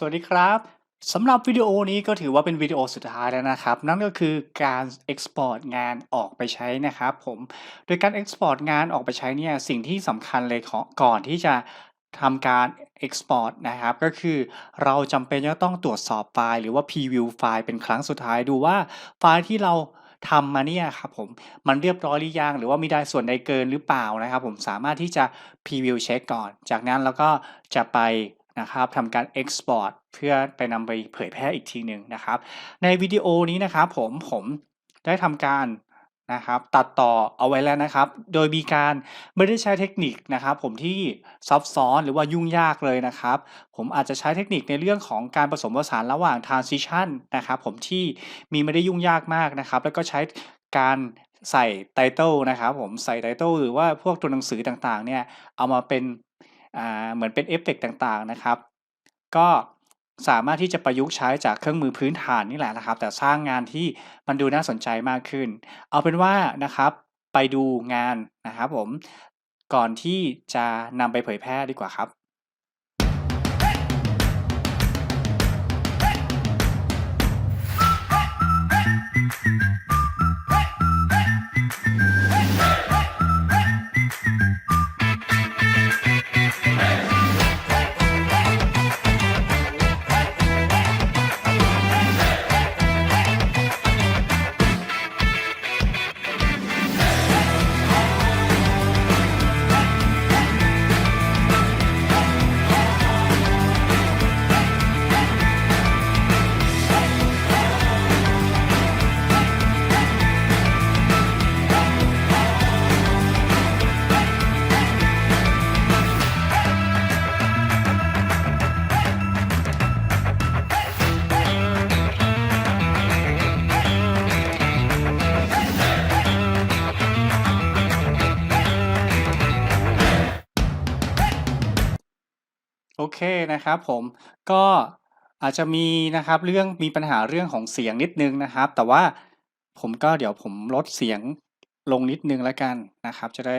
สวัสดีครับสำหรับวิดีโอนี้ก็ถือว่าเป็นวิดีโอสุดท้ายแล้วนะครับ นั่นก็คือการ Export งานออกไปใช้นะครับผมโดยการ Export งานออกไปใช้เนี่ยสิ่งที่สำคัญเลยของก่อนที่จะทำการ Export นะครับ ก็คือเราจำเป็นจะต้องตรวจสอบไฟล์หรือว่า Preview ไฟล์เป็นครั้งสุดท้ายดูว่าไฟล์ที่เราทำมาเนี่ยครับผมมันเรียบร้อยหรือยังหรือว่ามีได้ส่วนใดเกินหรือเปล่านะครับ ผมสามารถที่จะ Preview เช็คก่อน จากนั้นเราก็จะไป นะครับทำการ Export เพื่อไปนำไปเผยแพร่อีกทีหนึ่งนะครับ ในวิดีโอนี้นะครับผมผมได้ทำการนะครับตัดต่อเอาไว้แล้วนะครับ โดยมีการไม่ได้ใช้เทคนิคนะครับ ผมที่ซับซ้อนหรือว่ายุ่งยากเลยนะครับ ผมอาจจะใช้เทคนิคในเรื่องของการผสมผสานระหว่าง transition นะครับผมที่มีไม่ได้ยุ่งยากมากนะครับ แล้วก็ใช้การใส่ไตเติลนะครับผมใส่ไตเติลหรือว่าพวกตัวหนังสือต่างๆเนี่ยเอามาเป็น เหมือนเป็นเอฟเฟกต์ต่างๆนะครับ ก็สามารถที่จะประยุกต์ใช้จากเครื่องมือพื้นฐานนี่แหละนะครับ แต่สร้างงานที่มันดูน่าสนใจมากขึ้น เอาเป็นว่านะครับไปดูงานนะครับผมก่อนที่จะนำไปเผยแพร่ดีกว่าครับ เคนะครับผมก็อาจจะมีนะครับเรื่องมีปัญหาเรื่องของเสียงนิดนึงนะครับ แต่ว่าผมก็เดี๋ยวผมลดเสียงลงนิดนึงแล้วกันนะครับ จะได้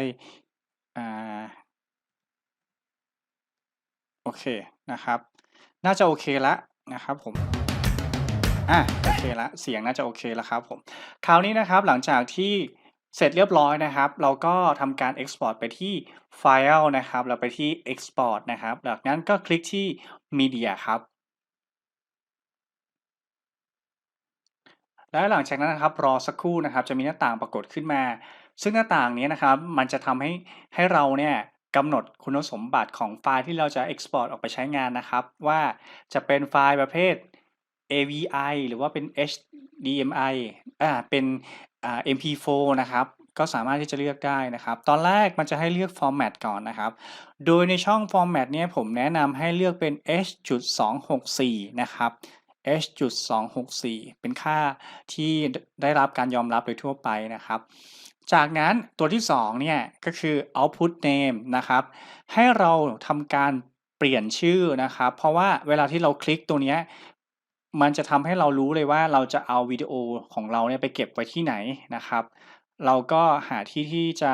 อ่าโอเคนะครับ น่าจะโอเคล้วนะครับผมอะโอเคล้วเสียงน่าจะโอเคแล้วครับผมคราวนี้นะครับหลังจากที่ เสร็จเรียบร้อยนะครับ เราก็ทำการ Export ไปที่ไฟล์นะครับเราไปที่ Export นะครับจากนั้นก็คลิกที่ Media ครับ และหลังจากนั้นนะครับรอสักครู่นะครับ จะมีหน้าต่างปรากฏขึ้นมา ซึ่งหน้าต่างนี้นะครับ มันจะทำให้ให้เราเนี่ยกำหนดคุณสมบัติของไฟล์ที่เราจะ Export ออกไปใช้งานนะครับ ว่าจะเป็นไฟล์ประเภท AVI หรือว่าเป็น HDMI อ่า เป็น อ่า MP4 นะครับ ก็สามารถที่จะเลือกได้นะครับ ตอนแรกมันจะให้เลือก Format ก่อนนะครับ โดยในช่อง Format เนี่ยผมแนะนำให้เลือกเป็น H.264 นะครับ H.264 เป็นค่าที่ได้รับการยอมรับโดยทั่วไปนะครับ จากนั้นตัวที่ 2 เนี่ย ก็คือ output name นะครับ ให้เราทำการเปลี่ยนชื่อนะครับ เพราะว่าเวลาที่เราคลิกตัวเนี้ย มันจะทำให้เรารู้เลยว่าเราจะเอาวิดีโอของเราเนี่ยไปเก็บไว้ที่ไหนนะครับ เราก็หาที่ที่จะ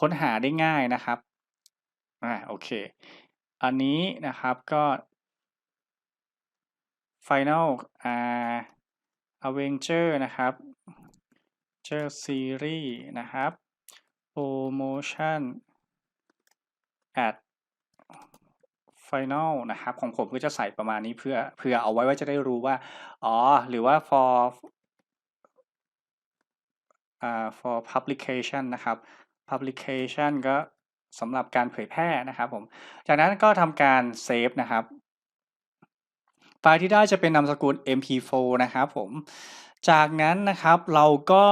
ค้นหาได้ง่ายนะครับอ่าโอเค อันนี้นะครับก็ Final อ่า Avenger นะครับ Avenger Series นะครับ Promotion at Final นะครับของผมก็จะใส่ประมาณนี้เพื่อเพื่อเอาไว้ว่าจะได้รู้ว่า อ๋อ หรือว่า for อ่า for publication นะครับ publication ก็สำหรับการเผยแพร่นะครับผม จากนั้นก็ทำการเซฟนะครับ ไฟล์ที่ได้จะเป็นนามสกุล mp4 นะครับผม จากนั้นนะครับเราก็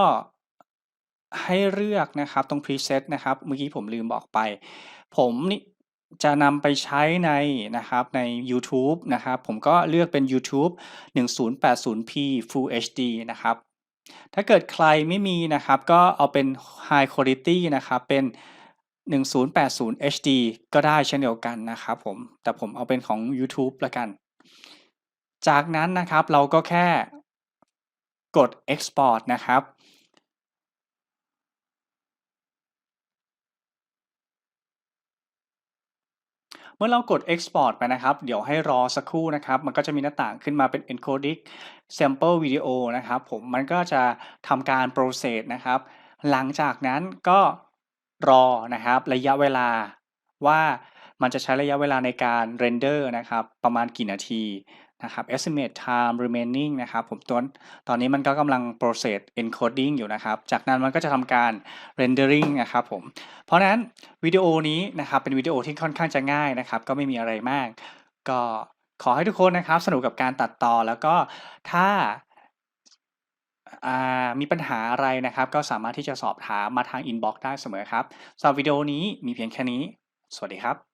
ให้เลือกนะครับตรง preset นะครับ เมื่อกี้ผมลืมบอกไป ผมนี่ จะนำไปใช้ในนะครับใน YouTube นะครับ ผมก็เลือกเป็น YouTube 1080p Full HD นะครับ ถ้าเกิดใครไม่มีนะครับ ก็เอาเป็น High Quality นะครับ เป็น 1080 HD ก็ได้เช่นเดียวกันนะครับผม แต่ผมเอาเป็นของ YouTube ละกัน จากนั้นนะครับเราก็แค่กด Export นะครับ เมื่อเรากด Export ไปนะครับ เดี๋ยวให้รอสักครู่นะครับ มันก็จะมีหน้าต่างขึ้นมาเป็น Encoding Sample Video นะครับ ผมมันก็จะทำการ process นะครับ หลังจากนั้นก็รอนะครับระยะเวลาว่ามันจะใช้ระยะเวลาในการ render นะครับ ประมาณกี่นาที นะครับ estimate time remaining นะครับผมตัวตอนนี้มันก็กำลัง process encoding อยู่นะครับ จากนั้นมันก็จะทำการ rendering นะครับผม เพราะนั้นวิดีโอนี้นะครับเป็นวิดีโอที่ค่อนข้างจะง่ายนะครับ ก็ไม่มีอะไรมาก ก็ขอให้ทุกคนนะครับสนุกกับการตัดต่อแล้วก็ถ้าามีปัญหาอะไรนะครับ ก็สามารถที่จะสอบถามมาทาง inbox ได้เสมอครับสำหรับวิดีโอนี้มีเพียงแค่นี้ สวัสดีครับ